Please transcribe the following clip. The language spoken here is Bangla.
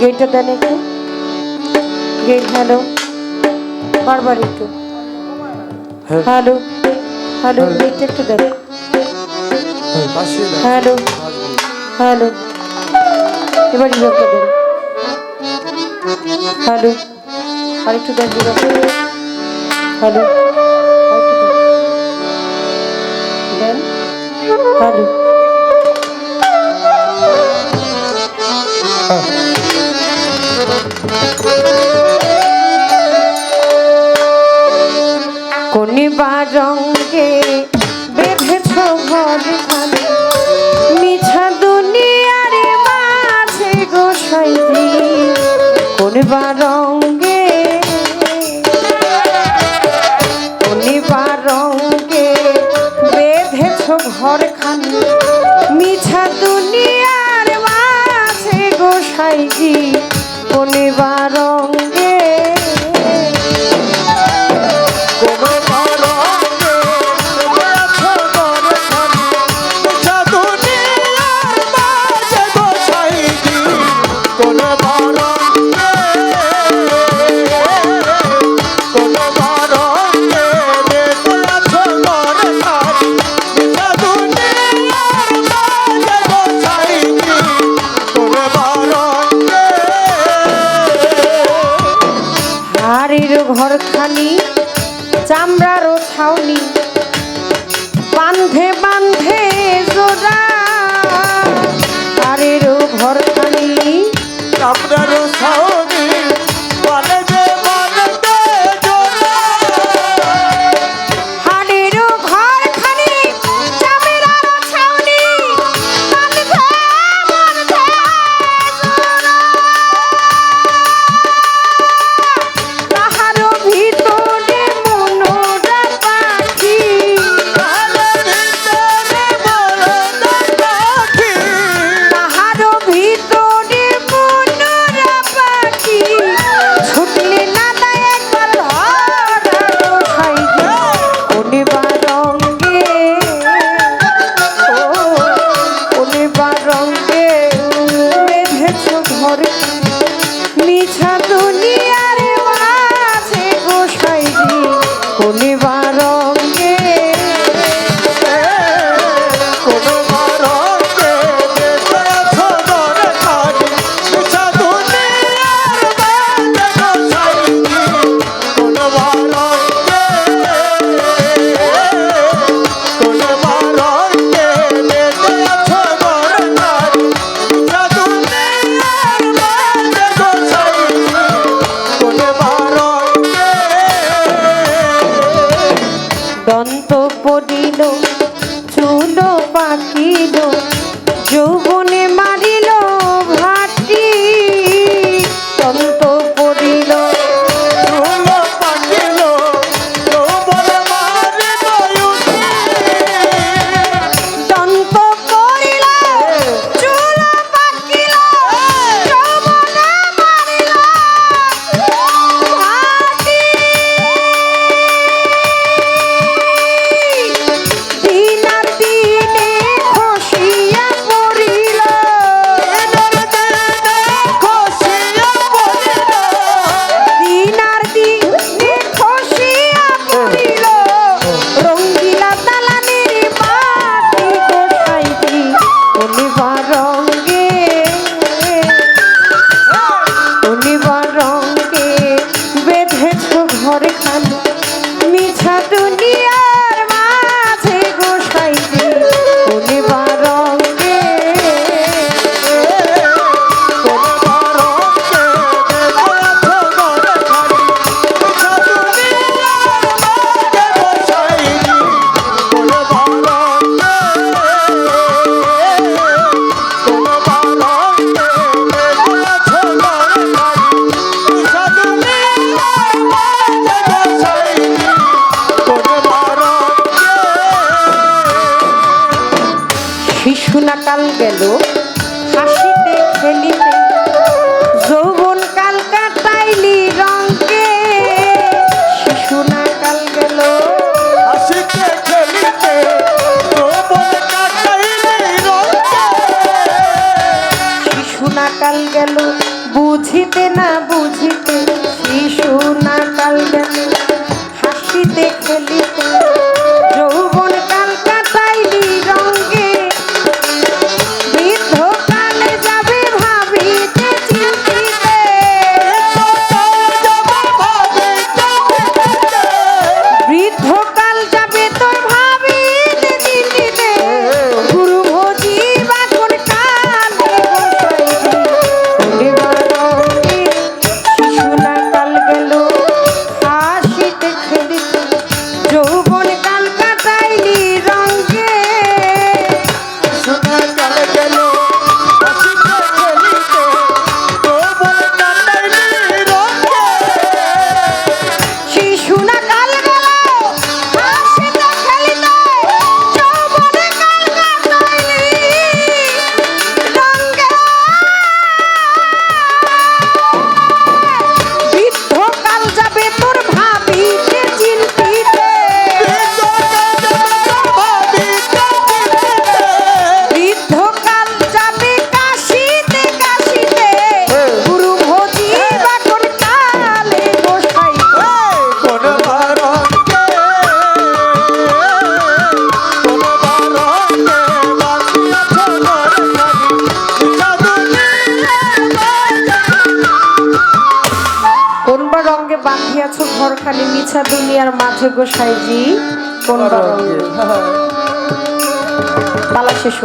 গেটটা দেন একটু। গেট হ্যালো বারবার একটু। হ্যাঁ। Hello hello. গেটটা একটু দেন হ্যাঁ। হ্যালো হ্যালো এবার ইভাবটা দেন হ্যালো আরেকটু দেন ইভাব হ্যালো হ্যালো কোনিবার রঙ্গে বেঁধেছ ঘর খানে মিছা দুনিয়ারে মাঝে গোসাইজি কোনিবার রঙ্গে বেঁধেছ ঘর খানি মিছা দুনিয়ার মাঝে গোসাইজি কোনিবার রঙ্গে ঘর খালি চামড়ারও ছাউনি শিশুনাকাল গেল বুঝিতে না বুঝিতে শিশু নাকাল গেল হাসিতে খেলিতে। আল্লাহ বাঁধিয়াছ ঘর খালি মিছা দুনিয়ার মাঝে গোসাইজি কোন তালা হ্যাঁ। পালা শেষ।